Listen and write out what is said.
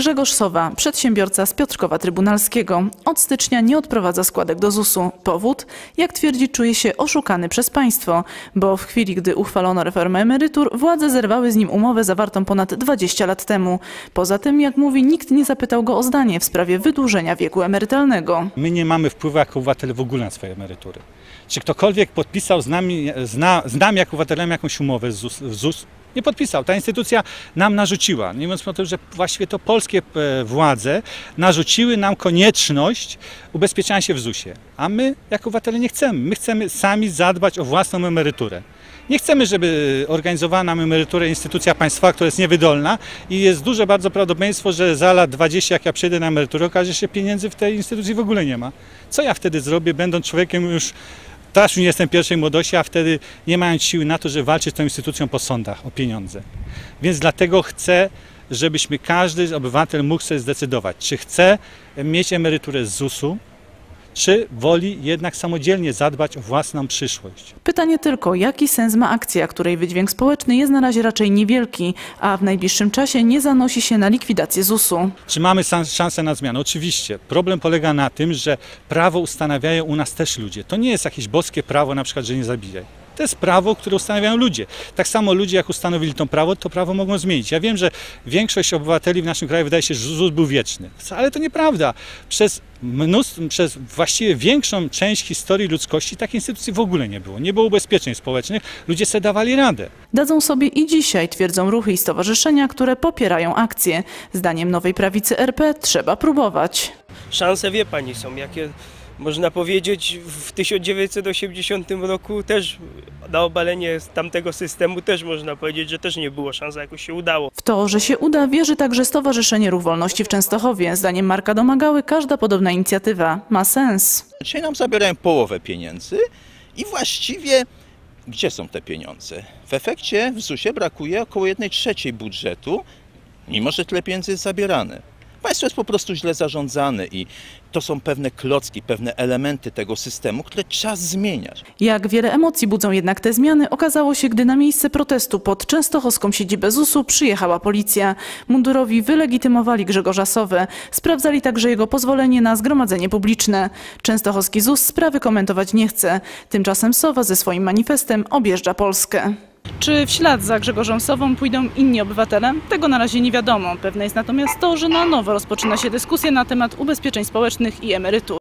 Grzegorz Sowa, przedsiębiorca z Piotrkowa Trybunalskiego. Od stycznia nie odprowadza składek do ZUS-u. Powód? Jak twierdzi, czuje się oszukany przez państwo, bo w chwili, gdy uchwalono reformę emerytur, władze zerwały z nim umowę zawartą ponad 20 lat temu. Poza tym, jak mówi, nikt nie zapytał go o zdanie w sprawie wydłużenia wieku emerytalnego. My nie mamy wpływu jako obywatele w ogóle na swoje emerytury. Czy ktokolwiek podpisał z nami, zna, z nami jako obywatelem jakąś umowę z ZUS, z ZUS? Nie podpisał. Ta instytucja nam narzuciła. Nie mówiąc o tym, że właściwie to polskie e, władze narzuciły nam konieczność ubezpieczania się w ZUS-ie. A my jako obywatele nie chcemy. My chcemy sami zadbać o własną emeryturę. Nie chcemy, żeby organizowała nam emeryturę instytucja państwowa, która jest niewydolna i jest duże bardzo prawdopodobieństwo, że za lat 20, jak ja przyjdę na emeryturę, okaże się, że pieniędzy w tej instytucji w ogóle nie ma. Co ja wtedy zrobię, będąc człowiekiem już Teraz już nie jestem pierwszej młodości, a wtedy nie mając siły na to, żeby walczyć z tą instytucją po sądach o pieniądze. Więc dlatego chcę, żebyśmy każdy obywatel mógł sobie zdecydować, czy chce mieć emeryturę z ZUS-u, czy woli jednak samodzielnie zadbać o własną przyszłość. Pytanie tylko, jaki sens ma akcja, której wydźwięk społeczny jest na razie raczej niewielki, a w najbliższym czasie nie zanosi się na likwidację ZUS-u. Czy mamy szansę na zmianę? Oczywiście. Problem polega na tym, że prawo ustanawiają u nas też ludzie. To nie jest jakieś boskie prawo, na przykład, że nie zabijaj. To jest prawo, które ustanawiają ludzie. Tak samo ludzie, jak ustanowili to prawo, to prawo mogą zmienić. Ja wiem, że większość obywateli w naszym kraju wydaje się, że ZUS był wieczny. Ale to nieprawda. Przez mnóstwo, przez właściwie większą część historii ludzkości takiej instytucji w ogóle nie było. Nie było ubezpieczeń społecznych, ludzie sobie dawali radę. Dadzą sobie i dzisiaj, twierdzą ruchy i stowarzyszenia, które popierają akcję. Zdaniem nowej prawicy RP trzeba próbować. szanse wie pani są, jakie można powiedzieć w 1980 roku też na obalenie tamtego systemu też można powiedzieć, że też nie było szans, a jakoś się udało. W to, że się uda, wierzy także Stowarzyszenie Ruch Wolności w Częstochowie. Zdaniem Marka Domagały każda podobna inicjatywa ma sens. Dzisiaj nam zabierają połowę pieniędzy i właściwie gdzie są te pieniądze? W efekcie w ZUS-ie brakuje około 1 trzeciej budżetu, mimo że tyle pieniędzy jest zabierane. Państwo jest po prostu źle zarządzane i to są pewne klocki, pewne elementy tego systemu, które trzeba zmieniać. Jak wiele emocji budzą jednak te zmiany, okazało się, gdy na miejsce protestu pod częstochowską siedzibę ZUS-u przyjechała policja. Mundurowi wylegitymowali Grzegorza Sowę. Sprawdzali także jego pozwolenie na zgromadzenie publiczne. Częstochowski ZUS sprawy komentować nie chce. Tymczasem Sowa ze swoim manifestem objeżdża Polskę. Czy w ślad za Grzegorzem Sową pójdą inni obywatele? Tego na razie nie wiadomo. Pewne jest natomiast to, że na nowo rozpoczyna się dyskusja na temat ubezpieczeń społecznych i emerytur.